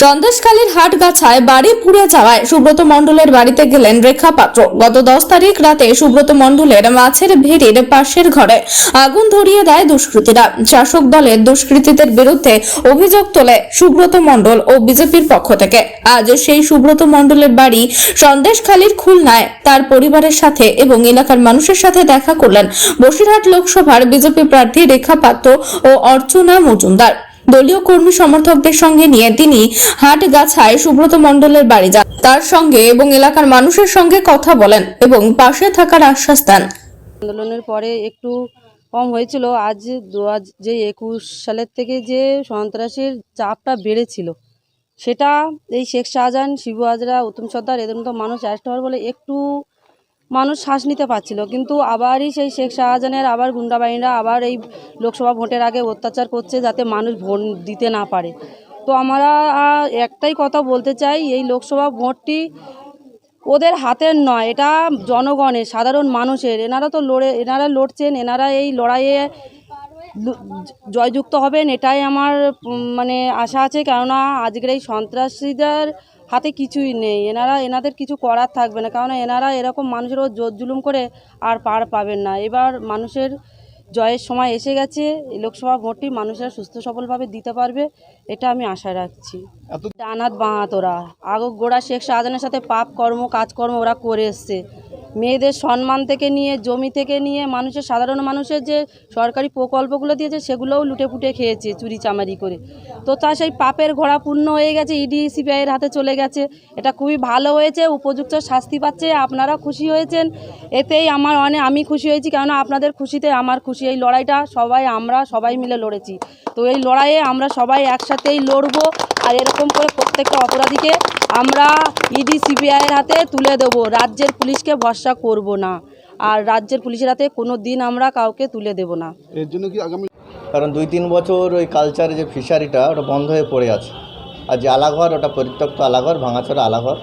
সন্দেশখালীর হাটগাছায় বাড়ি পুড়ে যাওয়ায় সুব্রত মণ্ডলের বাড়িতে গেলেন রেখা পাত্র। গত দশ তারিখ রাতে সুব্রত মণ্ডলের মাছের ভেড়ির পাশের ঘরে আগুন ধরিয়ে দেয় দুষ্কৃতীরা। শাসক দলের দুষ্কৃতীদের বিরুদ্ধে অভিযোগ তোলে সুব্রত মণ্ডল ও বিজেপির পক্ষ থেকে। আজ সেই সুব্রত মণ্ডলের বাড়ি সন্দেশখালীর খুলনায় তার পরিবারের সাথে এবং এলাকার মানুষের সাথে দেখা করলেন বসিরহাট লোকসভার বিজেপি প্রার্থী রেখা পাত্র ও অর্চনা মজুমদার। দলীয় কর্মী সমর্থকদের সঙ্গে নিয়ে তিনি হাটগাছায় সুব্রত মণ্ডলের বাড়ি যান। তার সঙ্গে এবং এলাকার মানুষের সঙ্গে কথা বলেন এবং পাশে থাকার আশ্বাস দেন। আন্দোলনের পরে একটু কম হয়েছিল। আজ দু যে একুশ সালের থেকে যে সন্ত্রাসের চাপটা বেড়েছিল, সেটা এই শেখ শাহজাহান, শিবু হাজরা, উত্তম সর্দার, এদের মতো মানুষ অ্যারেস্ট হওয়ার বলে একটু মানুষ শ্বাস নিতে পারছিল। কিন্তু আবারই সেই শেখ শাহজাহানের, আবার গুন্ডাবাহিনীরা আবার এই লোকসভা ভোটের আগে অত্যাচার করছে যাতে মানুষ ভোট দিতে না পারে। তো আমরা একটাই কথা বলতে চাই, এই লোকসভা ভোটটি ওদের হাতের নয়, এটা জনগণের, সাধারণ মানুষের। এনারা তো লড়ে, এনারা লড়ছেন, এনারা এই লড়াইয়ে জয়যুক্ত হবেন, এটাই আমার মানে আশা আছে। কেননা আজকের এই সন্ত্রাসীদের হাতে কিছুই নেই। এনারা এনাদের কিছু করার থাকবে না। কারণ এনারা এরকম মানুষের ওপর জোর জুলুম করে আর পার পাবেন না। এবার মানুষের জয়ের সময় এসে গেছে। এই লোকসভা ভোটটি মানুষের সুস্থ সফলভাবে দিতে পারবে এটা আমি আশা রাখছি। ডানাত বাঁহাত ওরা। আগক গোড়া শেখ শাহজাহানের সাথে পাপ কর্ম কাজকর্ম ওরা করে এসছে। মেয়েদের সম্মান থেকে নিয়ে, জমি থেকে নিয়ে, মানুষের, সাধারণ মানুষের যে সরকারি প্রকল্পগুলো দিয়েছে, সেগুলোও লুটে পুটে খেয়েছে চুরি চামারি করে। তো তা সেই পাপের ঘোড়া পূর্ণ হয়ে গেছে ইডি সিবিআইয়ের হাতে চলে গেছে। এটা খুবই ভালো হয়েছে, উপযুক্ত শাস্তি পাচ্ছে, আপনারা খুশি হয়েছেন। এতেই আমার অনেক আমি খুশি হয়েছি, কেননা আপনাদের খুশিতে আমার খুশি। এই লড়াইটা সবাই, আমরা সবাই মিলে লড়েছি। তো এই লড়াইয়ে আমরা সবাই একসাথেই লড়বো, আর এরকম করে প্রত্যেকটা অপরাধীকে আমরা ইডি সিবিআইয়ের হাতে তুলে দেবো। রাজ্যের পুলিশকে ভরসা করব না। আর রাজ্যের পুলিশের হাতে কোনো দিন আমরা কাউকে তুলে দেব না। এর জন্য কি আগামী কারণ দুই তিন বছর ওই কালচার যে ফিশারিটা ওটা বন্ধ হয়ে পড়ে আছে। আর যে আলাঘর ওটা পরিত্যক্ত আলাঘর ভাঙাচোরা আলাঘর।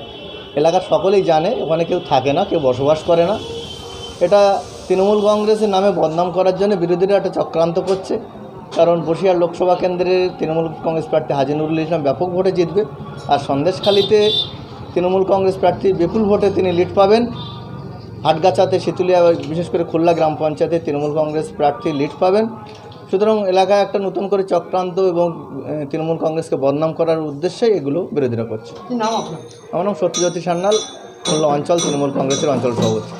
এলাকার সকলেই জানে ওখানে কেউ থাকে না কেউ বসবাস করে না। এটা তৃণমূল কংগ্রেসের নামে বদনাম করার জন্য বিরোধীরা একটা চক্রান্ত করছে। কারণ বসিরহাট লোকসভা কেন্দ্রের তৃণমূল কংগ্রেস প্রার্থী হাজিনুরুল ইসলাম ব্যাপক ভোটে জিতবে আর সন্দেশখালিতে তৃণমূল কংগ্রেস প্রার্থী বিপুল ভোটে তিনি লিড পাবেন। হাটগাছাতে শীতুলিয়া বিশেষ করে খুলনা গ্রাম পঞ্চায়েতে তৃণমূল কংগ্রেস প্রার্থী লিড পাবেন। সুতরাং এলাকায় একটা নতুন করে চক্রান্ত এবং তৃণমূল কংগ্রেসকে বদনাম করার উদ্দেশ্যে এগুলো বিরোধীরা করছে। আমার নাম সত্যজ্যোতি সান্যাল খুলনা অঞ্চল তৃণমূল কংগ্রেসের অঞ্চল সভাপতি।